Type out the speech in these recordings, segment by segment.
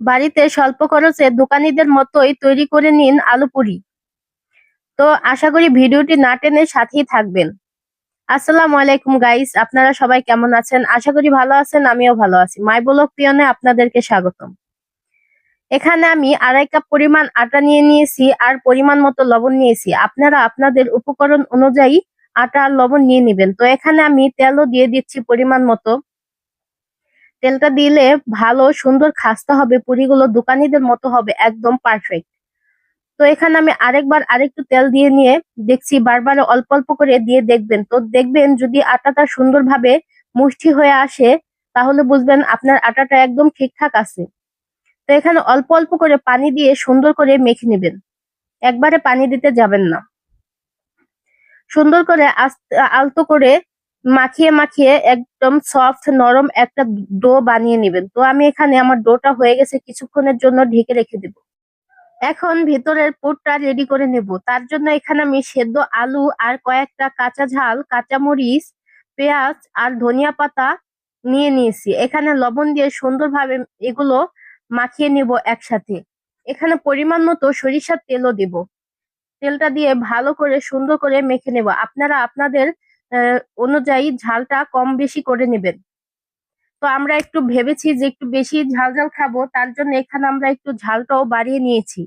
বাড়িতে স্বল্প খরচে দোকানীদের মতোই তৈরি করে নিন আলু পুরি। তো আশা করি ভিডিওটি না টেনে সাথেই থাকবেন। আসসালামু আলাইকুম গাইস, আপনারা সবাই কেমন আছেন? আশা করি ভালো আছেন, আমিও ভালো আছি। মাই ব্লগ পিয়নে আপনাদেরকে স্বাগতম। এখানে আমি আড়াই কাপ পরিমাণ আটা নিয়ে নিয়েছি আর পরিমাণ মতো লবণ নিয়েছি। আপনারা আপনাদের উপকরণ অনুযায়ী আটা আর লবণ নিয়ে নেবেন। তো এখানে আমি তেলও দিয়ে দিচ্ছি পরিমাণ মতো। তেলটা দিলে ভালো, সুন্দর খাস্তা হবে, পুরিগুলো দোকানিদের মতো হবে, একদম পারফেক্ট তো এখানে আমি আরেকবার আরেকটু তেল দিয়ে নিয়ে দেখছি বারবার অল্প অল্প করে দিয়ে দেখবেন। তো দেখবেন যদি আটাটা সুন্দরভাবে মুষ্টি হয়ে আসে, তাহলে বুঝবেন আপনার আটাটা একদম ঠিকঠাক আছে। তো এখানে অল্প অল্প করে পানি দিয়ে সুন্দর করে মেখে নেবেন। একবারে পানি দিতে যাবেন না। সুন্দর করে আস্তে, আলতো করে মাখিয়ে মাখিয়ে একদম সফট নরম একটা ডো বানিয়ে নেবেন। তো আমি এখানে আমার ডোটা হয়ে গেছে, কিছুক্ষণের জন্য ঢেকে রেখে দেব। এখন ভিতরের পুরটা রেডি করে নেব। তার জন্য এখানে আমি সেদ্ধ আলু আর কয়েকটা কাঁচা ঝাল কাঁচা মরিচ পেঁয়াজ আর ধনিয়া পাতা নিয়ে নিয়েছি। এখানে লবণ দিয়ে সুন্দরভাবে এগুলো মাখিয়ে নিব একসাথে। এখানে পরিমাণ মতো সরিষার তেলও দেব। তেলটা দিয়ে ভালো করে সুন্দর করে মেখে নেব। আপনারা আপনাদের অনুযায়ী ঝালটা কম বেশি করে নেবেন। তো আমরা একটু ভেবেছি যে একটু বেশি ঝাল ঝাল খাব, তার জন্য এখানে আমরা একটু ঝালটাও বাড়িয়ে নিয়েছি।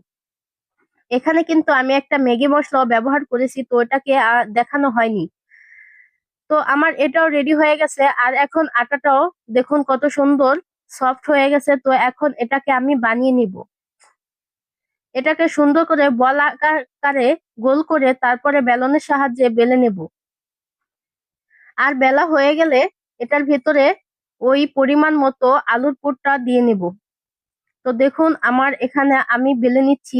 এখানে কিন্তু আমি একটা ম্যাগি মশলাও ব্যবহার করেছি, তো এটাকে দেখানো হয়নি। তো আমার এটাও রেডি হয়ে গেছে, আর এখন আটাটাও দেখুন কত সুন্দর সফট হয়ে গেছে, তো এখন এটাকে আমি বানিয়ে নিব। এটাকে সুন্দর করে বল আকারে গোল করে তারপরে বেলনের সাহায্যে বেলে নেব। আর বেলা হয়ে গেলে এটার ভিতরে ওই পরিমাণ মতো আলুর পুরটা দিয়ে নেব। তো দেখুন, আমার এখানে আমি বেলে নিচ্ছি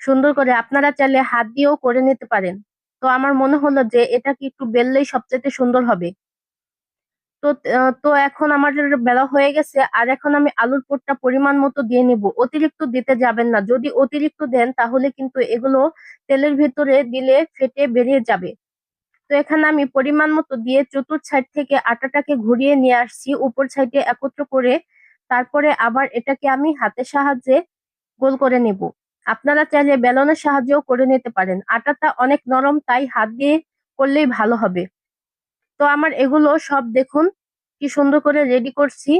সুন্দর করে। আপনারা চাইলে হাত দিয়েও করে নিতে পারেন। তো আমার মনে হলো যে এটা কি একটু বেললেই সবচেয়ে সুন্দর হবে। তো তো এখন আমার বেলা হয়ে গেছে আর এখন আমি আলুর পুরটা পরিমাণ মতো দিয়ে নিব। অতিরিক্ত দিতে যাবেন না। যদি অতিরিক্ত দেন তাহলে কিন্তু এগুলো তেলের ভেতরে দিলে ফেটে বেরিয়ে যাবে। তো এখানে আমি পরিমাণ মতো দিয়ে চতুর্থ সাইড থেকে আটাটাকে ঘুরিয়ে নিয়ে আসছি, উপর সাইডে একত্র করে। তারপরে আবার এটাকে আমি হাতের সাহায্যে গোল করে নেব। আপনারা চাইলে বেলনের সাহায্যেও করে নিতে পারেন। আটাটা অনেক নরম, তাই হাত দিয়ে করলেই ভালো হবে। তো আমার এগুলো সব দেখুন, কি সুন্দর করে রেডি করছি।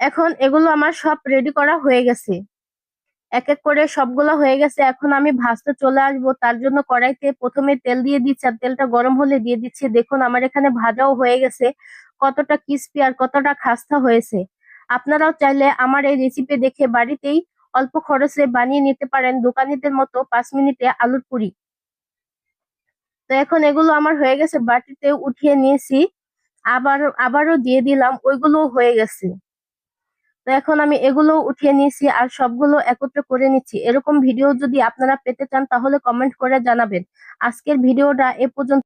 এখন এগুলো আমার সব রেডি করা হয়ে গেছে। এক এক করে সবগুলো হয়ে গেছে। এখন আমি ভাজতে চলে আসব। তার জন্য কড়াইতে প্রথমে তেল দিয়ে দিচ্ছি আর তেলটা গরম হলে দিয়ে দিচ্ছি। দেখুন, আমার এখানে ভাজাও হয়ে গেছে। কতটা ক্রিস্পি আর কতটা খাস্তা হয়েছে। আপনারাও চাইলে আমার এই রেসিপি দেখে বাড়িতেই অল্প খরচে বানিয়ে নিতে পারেন দোকানিদের মতো পাঁচ মিনিটে আলুর পুরি। তো এখন এগুলো আমার হয়ে গেছে, বাটিতে উঠিয়ে নিয়েছি। আবার, আবারও দিয়ে দিলাম ওইগুলো হয়ে গেছে। তো এখন আমি এগুলো উঠিয়ে নিয়েছি আর সবগুলো একত্র করে নিচ্ছি। এরকম ভিডিও যদি আপনারা পেতে চান তাহলে কমেন্ট করে জানাবেন। আজকের ভিডিওটা এ পর্যন্ত